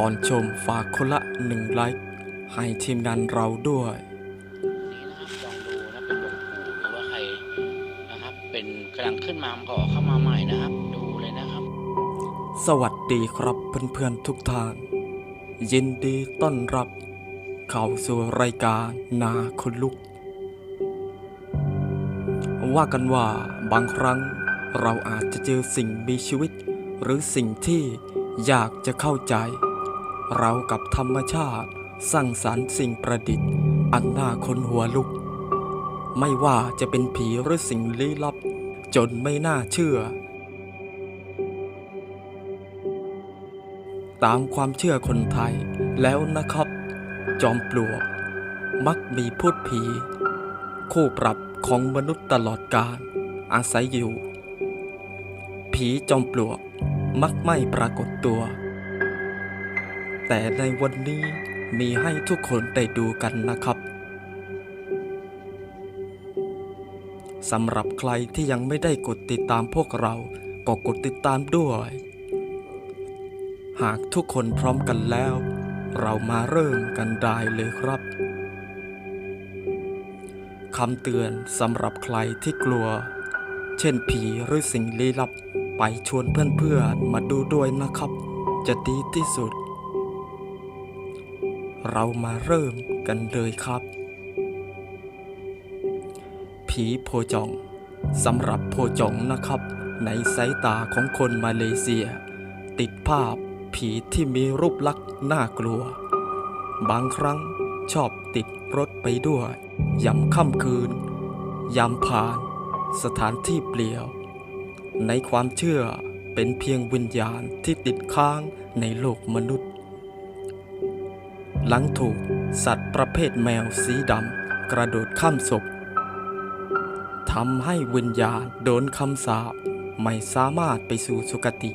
ก่อนชมฝากคนละหนึ่งไลค์ให้ทีมงานเราด้วยนี้นะครับลองดูนะเป็นหลวงปู่หรือว่าใครนะครับ เป็นกำลังขึ้นมาก่อเข้ามาใหม่นะครับ ดูเลยนะครับ สวัสดีครับเพื่อนๆทุกท่าน ยินดีต้อนรับ เข้าสู่รายการนาคนลุก ว่ากันว่าบางครั้งเราอาจจะเจอสิ่งมีชีวิต หรือสิ่งที่อยากจะเข้าใจ เรากับธรรมชาติสร้างสรรค์สิ่งประดิษฐ์ อันน่าคนหัวลุก ไม่ว่าจะเป็นผีหรือสิ่งลี้ลับ จนไม่น่าเชื่อ ตามความเชื่อคนไทยแล้วนะครับ จอมปลวก มักมีพูดผี คู่ปรับของมนุษย์ตลอดกาลอาศัยอยู่ ผีจอมปลวกมักไม่ปรากฏตัว แต่ในวันนี้มีให้ทุกคนได้ดูกันนะครับสำหรับใครที่ยังไม่ได้กดติดตามพวกเรา ก็กดติดตามด้วย หากทุกคนพร้อมกันแล้ว เรามาเริ่มกันได้เลยครับคำเตือนสำหรับใครที่กลัว เช่นผีหรือสิ่งลี้ลับ ไปชวนเพื่อนๆมาดูด้วยนะครับ จะดีที่สุด เรามาเริ่มกันเลยครับ ผีโพจองสำหรับโพจองนะครับ ในสายตาของคนมาเลเซีย ติดภาพผีที่มีรูปลักษณ์น่ากลัว บางครั้งชอบติดรถไปด้วยยามค่ำคืน ยามผ่าน สถานที่เปลี่ยว ในความเชื่อเป็นเพียงวิญญาณที่ติดค้างในโลกมนุษย์ หลังถูกสัตว์ประเภทแมวสีดำกระโดดข้ามศพทำให้วิญญาณโดนคำสาปไม่สามารถไปสู่สุคติ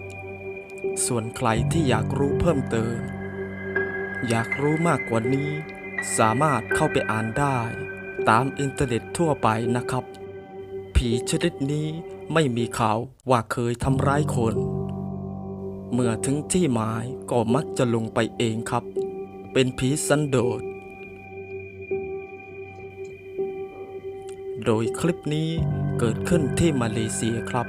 ส่วนใครที่อยากรู้เพิ่มเติม อยากรู้มากกว่านี้ สามารถเข้าไปอ่านได้ตามอินเทอร์เน็ตทั่วไปนะครับ ผีชนิดนี้ไม่มีข่าวว่าเคยทำร้ายคน เมื่อถึงที่หมายก็มักจะลงไปเองครับ เป็นผีสันโดษ โดยคลิปนี้เกิดขึ้นที่มาเลเซียครับ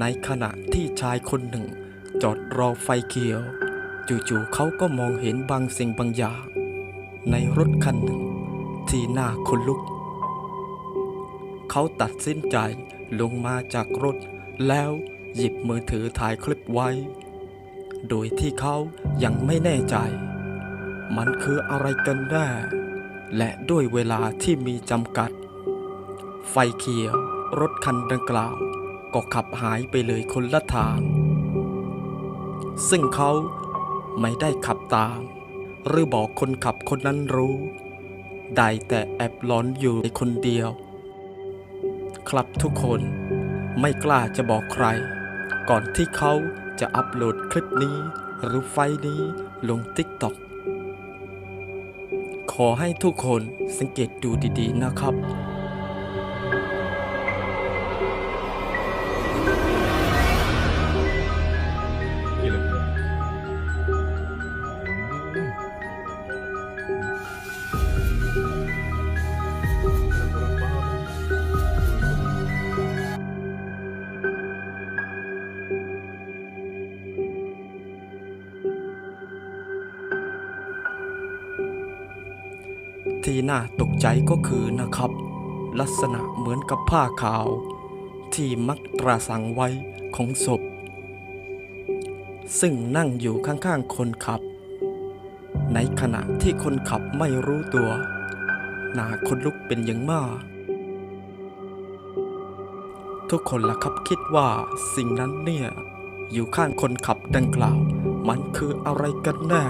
ในขณะที่ชายคนหนึ่งจอดรอไฟเขียว จู่ๆเขาก็มองเห็นบางสิ่งบางอย่าง ในรถคันหนึ่งที่น่าขนลุก เขาตัดสินใจลงมาจากรถแล้วหยิบมือถือถ่ายคลิปไว้ โดยที่เขายังไม่แน่ใจ มันคืออะไรกันแน่และด้วยเวลาที่มีจำกัด ไฟเขียวรถคันดังกล่าว ก็ขับหายไปเลยคนละทาง ซึ่งเขาไม่ได้ขับตาม หรือบอกคนขับคนนั้นรู้ ได้แต่แอบหลอนอยู่ในคนเดียว ครับทุกคนไม่กล้าจะบอกใคร ก่อนที่เขา จะอัปโหลดคลิปนี้ หรือไฟนี้ลงติ๊กต็อกขอให้ทุกคนสังเกตดูดีๆนะครับ น่าตกใจก็คือนะครับ ลักษณะเหมือนกับผ้าขาว ที่มักตราสังไว้ของศพ ซึ่งนั่งอยู่ข้างๆคนขับ ในขณะที่คนขับไม่รู้ตัวหน้าคนลุกเป็นอย่างมาก ทุกคนล่ะครับคิดว่าสิ่งนั้นเนี่ย อยู่ข้างคนขับดังกล่าว มันคืออะไรกันแน่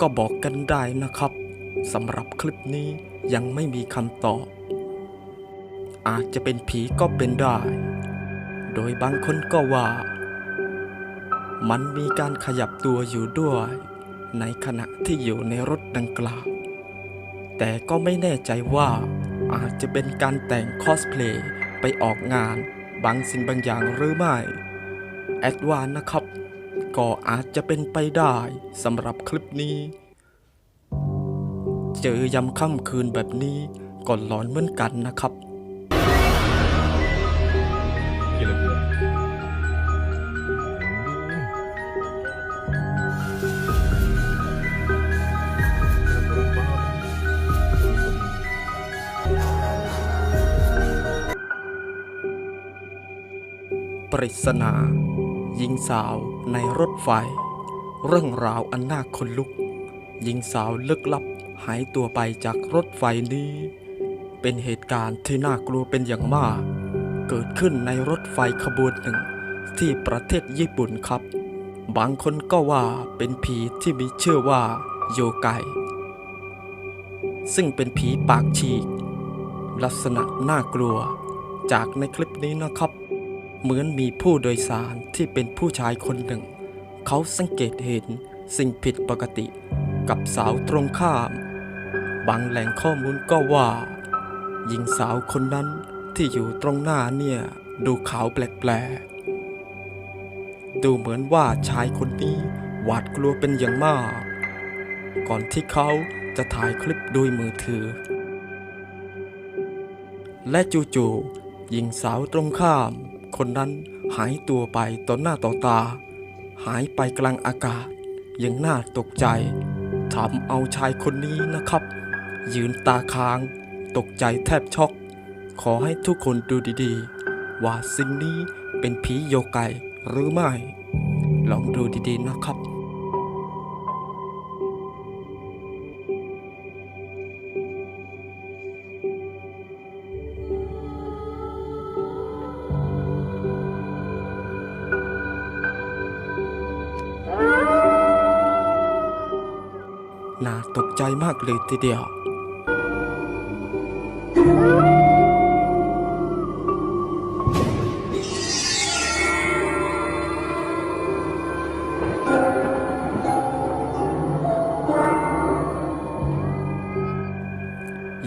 ก็บอกกันได้นะครับสำหรับคลิปนี้ยังไม่มีคำตอบ อาจจะเป็นผีก็เป็นได้ โดยบางคนก็ว่า มันมีการขยับตัวอยู่ด้วย ในขณะที่อยู่ในรถดังกล่าว แต่ก็ไม่แน่ใจว่าอาจจะเป็นการแต่งคอสเพลย์ไปออกงานบางสิ่งบางอย่างหรือไม่ แอดวานนะครับ ก็อาจจะเป็นไปได้สำหรับคลิปนี้ เจอยำค่ำคืนแบบนี้ก็หลอนเหมือนกันนะครับปริศนา ญิงสาวในรถไฟ เรื่องราวอันน่าขนลุก หญิงสาวลึกลับหายตัวไปจากรถไฟนี้ เป็นเหตุการณ์ที่น่ากลัวเป็นอย่างมาก เกิดขึ้นในรถไฟขบวนหนึ่ง ที่ประเทศญี่ปุ่นครับ บางคนก็ว่าเป็นผีที่มีชื่อว่าโยไกซึ่งเป็นผีปากฉีก ลักษณะน่ากลัว จากในคลิปนี้นะครับ เหมือนมีผู้โดยสารที่เป็นผู้ชายคนหนึ่ง เขาสังเกตเห็นสิ่งผิดปกติกับสาวตรงข้าม บางแหล่งข้อมูลก็ว่า หญิงสาวคนนั้นที่อยู่ตรงหน้าเนี่ย ดูขาวแปลกๆ ดูเหมือนว่าชายคนนี้หวาดกลัวเป็นอย่างมาก ก่อนที่เขาจะถ่ายคลิปด้วยมือถือ และจู่ๆหญิงสาวตรงข้าม คนนั้นหายตัวไปต่อหน้าต่อตา หายไปกลางอากาศยังน่าตกใจทำเอาชายคนนี้นะครับ ยืนตาค้าง ตกใจแทบช็อก ขอให้ทุกคนดูดีๆ ว่าสิ่งนี้เป็นผีโยไกหรือไม่ ลองดูดีๆนะครับ น่าตกใจมากเลยทีเดียว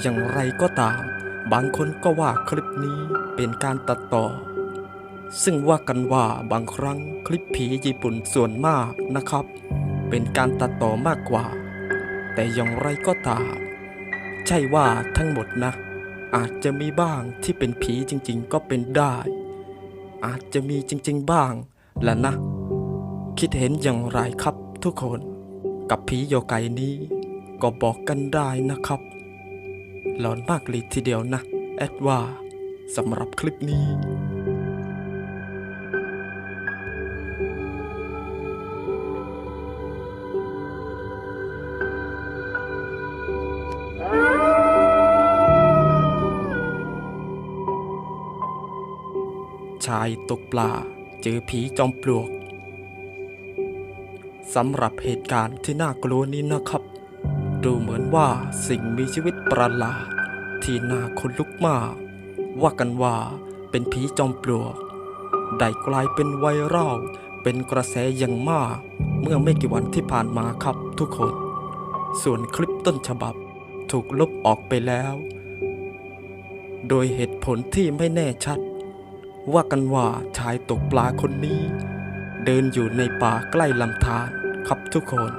อย่างไรก็ตาม บางคนก็ว่าคลิปนี้เป็นการตัดต่อ ซึ่งว่ากันว่าบางครั้งคลิปผีญี่ปุ่นส่วนมากนะครับ เป็นการตัดต่อมากกว่า แต่อย่างไรก็ตาม ใช่ว่าทั้งหมดนะ อาจจะมีบ้างที่เป็นผีจริง ๆ ก็เป็นได้ อาจจะมีจริง ๆ บ้างแหละนะ คิดเห็นอย่างไรครับทุกคน กับผีโยไกนี้ก็บอกกันได้นะครับ หลอนมากเลยทีเดียวนะ แอดว่าสำหรับคลิปนี้ ชายตกปลาเจอผีจอมปลวกสำหรับเหตุการณ์ที่น่ากลัวนี้นะครับ ดูเหมือนว่าสิ่งมีชีวิตประหลาด ที่น่าขนลุกมาก ว่ากันว่าเป็นผีจอมปลวก ได้กลายเป็นไวรัลเป็นกระแสอย่างมาก เมื่อไม่กี่วันที่ผ่านมาครับทุกคน ส่วนคลิปต้นฉบับถูกลบออกไปแล้ว โดยเหตุผลที่ไม่แน่ชัด ว่ากันว่าชายตกปลาคนนี้ เดินอยู่ในป่าใกล้ลำธารครับทุกคน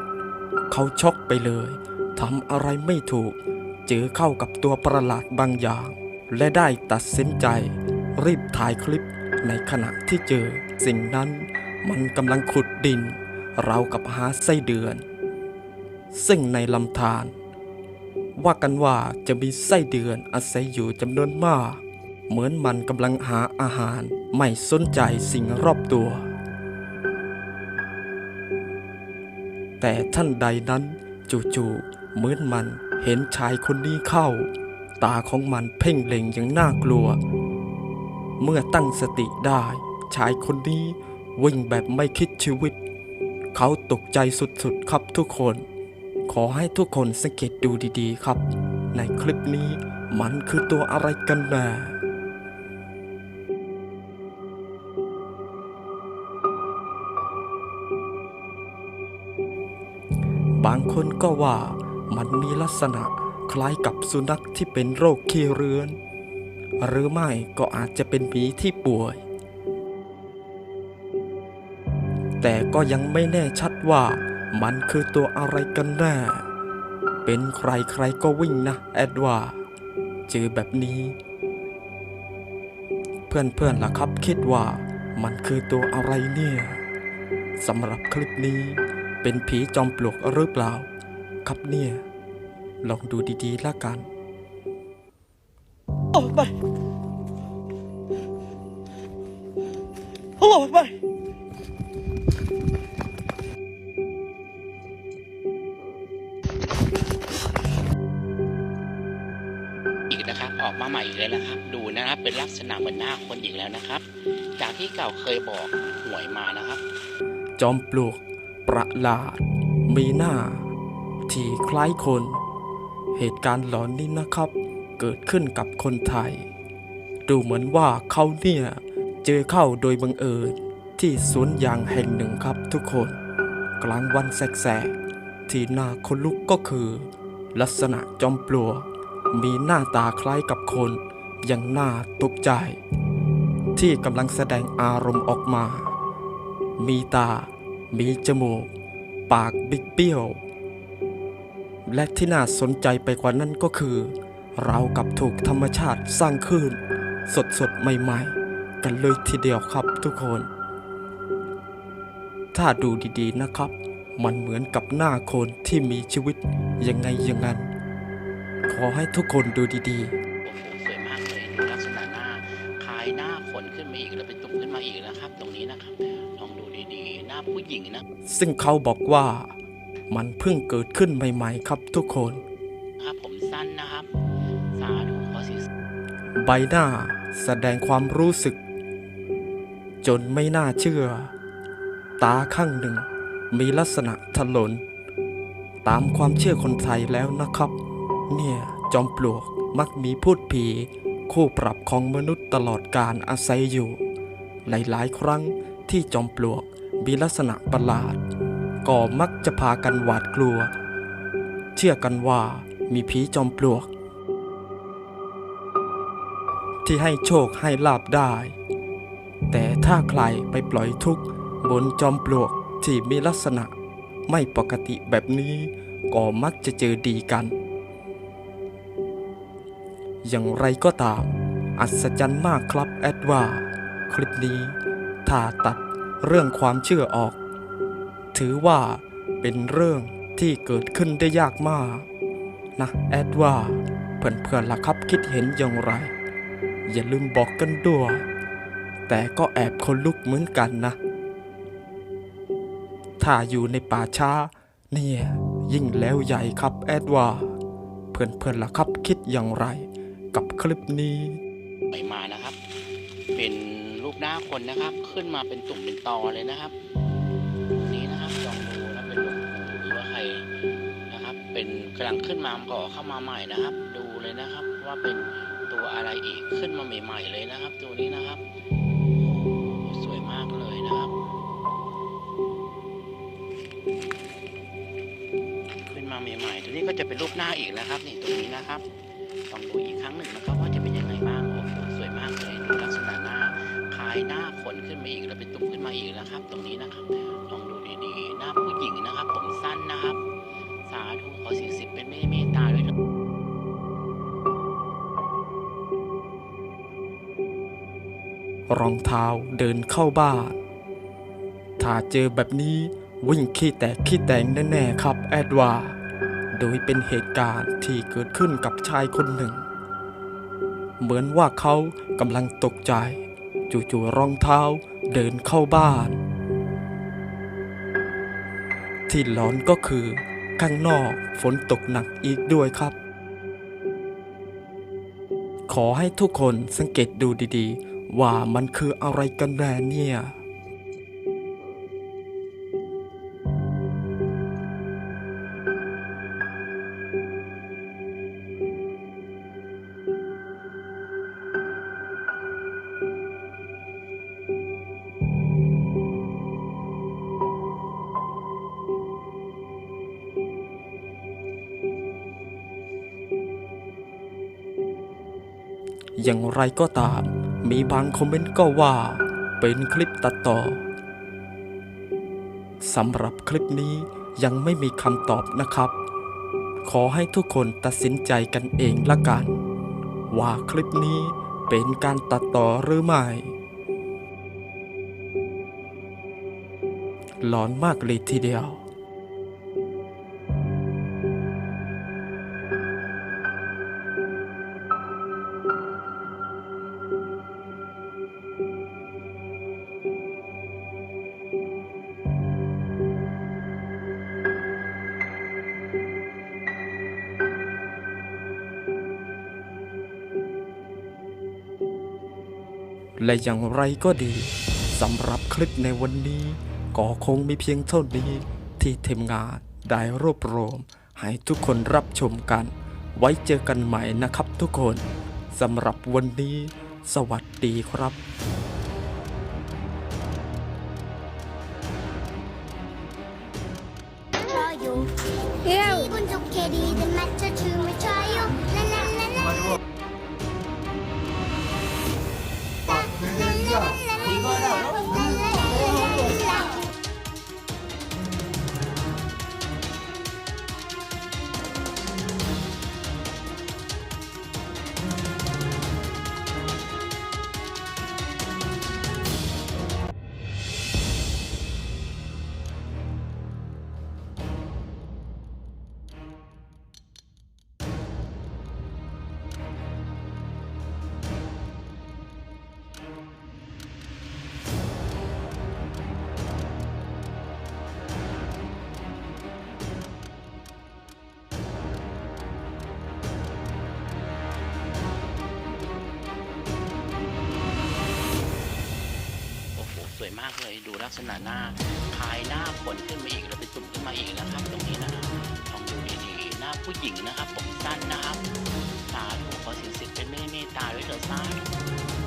เขาช็อกไปเลยทำอะไรไม่ถูก เจอเข้ากับตัวประหลาดบางอย่าง และได้ตัดสินใจ รีบถ่ายคลิปในขณะที่เจอ สิ่งนั้นมันกำลังขุดดิน เรากับหาไส้เดือน ซึ่งในลำธารว่ากันว่าจะมีไส้เดือนอาศัยอยู่จำนวนมาก เหมือนมันกำลังหาอาหาร ไม่สนใจสิ่งรอบตัว แต่ท่านใดนั้นจู่ๆเหมือนมันเห็นชายคนนี้เข้า ตาของมันเพ่งเล็งอย่างน่ากลัว เมื่อตั้งสติได้ ชายคนนี้วิ่งแบบไม่คิดชีวิต เขาตกใจสุดๆครับทุกคน ขอให้ทุกคนสังเกตดูดีๆครับ ในคลิปนี้มันคือตัวอะไรกันแน่ บางคนก็ว่ามันมีลักษณะคล้ายกับสุนัขที่เป็นโรคขี้เรื้อน หรือไม่ก็อาจจะเป็นหมีที่ป่วย แต่ก็ยังไม่แน่ชัดว่ามันคือตัวอะไรกันแน่ เป็นใครใครก็วิ่งนะแอดว่า เจอแบบนี้ เพื่อนๆล่ะครับคิดว่ามันคือตัวอะไรเนี่ยสำหรับคลิปนี้ เป็นผีจอมปลวกหรือเปล่า ครับเนี่ย ลองดูดีๆละกันออกไปออกไปอีกนะครับออกมาใหม่อีกแล้วนะครับ ดูนะครับเป็นลักษณะเหมือนหน้าคนอีกแล้วนะครับ จากที่เก่าเคยบอกหวยมานะครับ จอมปลวก ประหลาด มีหน้า ที่คล้ายคน เหตุการณ์หลอนนี้นะครับ เกิดขึ้นกับคนไทย ดูเหมือนว่าเขาเนี่ย เจอเข้าโดยบังเอิญที่สวนยางแห่งหนึ่งครับทุกคน กลางวันแสกๆ ที่น่าคนลุกก็คือ ลักษณะจอมปลวกมีหน้าตาคล้ายกับคน อย่างน่าตกใจ ที่กำลังแสดงอารมณ์ออกมา มีตา มีจมูก ปากบิ๊กเบี้ยว และที่น่าสนใจไปกว่านั้นก็คือเรากับถูกธรรมชาติสร้างขึ้น สดสดใหม่ๆ กันเลยทีเดียวครับทุกคน ถ้าดูดีๆนะครับ มันเหมือนกับหน้าคนที่มีชีวิตยังไงย่างนั้นขอให้ทุกคนดูดีโอ้โหสวยมากเลยดูลักษณะหน้าคล้ายหน้าคนขึ้นมาอีกแล้วเป็นตุ่มขึ้นมาอีกนะครับ ตรงนี้นะครับ ดูดีๆ หน้าผู้หญิงนะๆซึ่งเขาบอกว่ามันเพิ่งเกิดขึ้นใหม่ ๆ ครับทุกคน ครับผมสั้นนะครับ สาธุขอสีใบหน้าแสดงความรู้สึก จนไม่น่าเชื่อ ตาข้างหนึ่งมีลักษณะถลน ตามความเชื่อคนไทยแล้วนะครับ เนี่ยจอมปลวกมักมีพูดผีคู่ปรับของมนุษย์ตลอดการอาศัยอยู่ หลายๆ ครั้งที่จอมปลวก มีลักษณะประหลาด ก็มักจะพากันหวาดกลัว เชื่อกันว่ามีผีจอมปลวก ที่ให้โชคให้ลาบได้ แต่ถ้าใครไปปล่อยทุกข์บนจอมปลวกที่มีลักษณะไม่ปกติแบบนี้ก็มักจะเจอดีกัน อย่างไรก็ตาม อัศจรรย์มากครับแอดว่า คลิปนี้ถ้าตัด เรื่องความเชื่อออก ถือว่าเป็นเรื่องที่เกิดขึ้นได้ยากมากนะแอดว่าเพื่อนๆล่ะครับคิดเห็นอย่างไร อย่าลืมบอกกันด้วย แต่ก็แอบคนลุกเหมือนกันนะ ถ้าอยู่ในป่าช้า เนี่ยยิ่งแล้วใหญ่ครับแอดว่า เพื่อนๆล่ะครับคิดอย่างไร กับคลิปนี้หวยมานะครับ เป็น รูปหน้าคนนะครับ ขึ้นมาเป็นตุ่มเป็นตอเลยนะครับตรงนี้นะครับลองดูนะเป็นหลวงปู่หรือว่าใครนะครับ เป็นกำลังขึ้นมาก่อเข้ามาใหม่นะครับ ดูเลยนะครับว่าเป็นตัวอะไรอีกขึ้นมาใหม่ๆเลยนะครับ ตัวนี้นะครับสวยมากเลยนะครับ ขึ้นมาใหม่ๆตัวนี้ก็จะเป็นรูปหน้าอีกนะครับ นี่ตรงนี้นะครับลองดูอีกครั้งหนึ่งนะครับว่าจะายหน้าคนขึ้นมาอีกแล้วเป็นตุ่มขึ้นมาอีกนะครับ ตรงนี้นะครับลองดูดีๆ หน้าผู้หญิงนะครับ ผมสั้นนะครับ สาธุขอสิ่งสิบเป็นเมตตาด้วยนะรองเท้าเดินเข้าบ้าน ถ้าเจอแบบนี้วิ่งขี้แตกขี้แตงแน่ๆครับแอดว่า โดยเป็นเหตุการณ์ที่เกิดขึ้นกับชายคนหนึ่ง เหมือนว่าเขากำลังตกใจ จู่ๆรองเท้าเดินเข้าบ้าน ที่หลอนก็คือข้างนอกฝนตกหนักอีกด้วยครับ ขอให้ทุกคนสังเกตดูดีๆ ว่ามันคืออะไรกันแน่เนี่ย อย่างไรก็ตาม มีบางคอมเมนต์ก็ว่า เป็นคลิปตัดต่อสำหรับคลิปนี้ยังไม่มีคำตอบนะครับ ขอให้ทุกคนตัดสินใจกันเองละกัน ว่าคลิปนี้เป็นการตัดต่อหรือไม่ หลอนมากเลยทีเดียว และอย่างไรก็ดีสำหรับคลิปในวันนี้ ก็คงมีเพียงเท่านี้ ที่ทีมงานได้รวบรวม ให้ทุกคนรับชมกัน ไว้เจอกันใหม่นะครับทุกคนสำหรับวันนี้ สวัสดีครับ วยมากเลย ดูลักษณะหน้าคลายหน้าขนขึ้นมาอีกแล้วเป็นตุ่มขึ้นมาอีกนะครับ ตรงนี้นะครับลองดูดีๆหน้าผู้หญิงนะครับ ผมสั้นนะครับ สาธุขอสินสิทธิ์เป็นเมตตาด้วยเถิดสาธุ